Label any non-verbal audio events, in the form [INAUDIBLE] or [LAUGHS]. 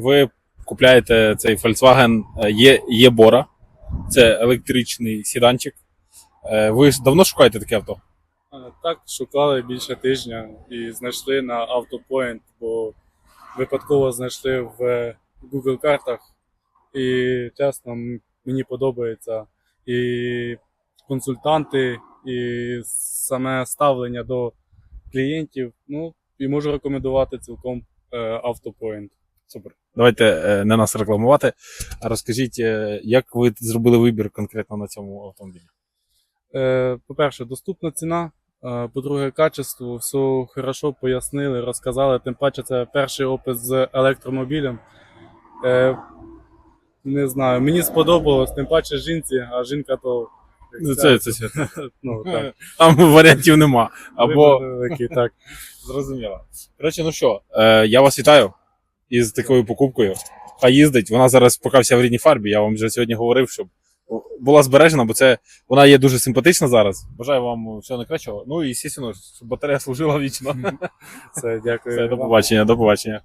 Ви купляєте цей Volkswagen е, Єбора. Це електричний сіданчик. Е, Ви давно шукаєте таке авто? Е, Так, шукали більше тижня і знайшли на AutoPoint, бо випадково знайшли в Google картах. І чесно, мені подобається і консультанти, і саме ставлення до клієнтів. Ну, і можу рекомендувати цілком AutoPoint. Супер. Давайте е, не нас рекламувати. А розкажіть, е, як ви зробили вибір конкретно на цьому автомобілі? Е, По-перше, доступна ціна. По-друге, качество, все хорошо пояснили, розказали. Тим паче, це перший опит з електромобілем. Не знаю, мені сподобалось, тим паче жінці, а жінка то. Ну, Це, це, це. [LAUGHS] ну, так, [LAUGHS] Там варіантів нема. Або великий, так. [LAUGHS] Зрозуміло. Коротше, ну що, я вас вітаю із такою покупкою. Хай їздить. Вона зараз поки вся в рідній фарбі. Я вам вже сьогодні говорив, щоб була збережена, бо це вона є дуже симпатична зараз. Бажаю вам всього найкращого. Ну і звісно, щоб батарея служила вічно. Це дякую. Все, до побачення, до побачення.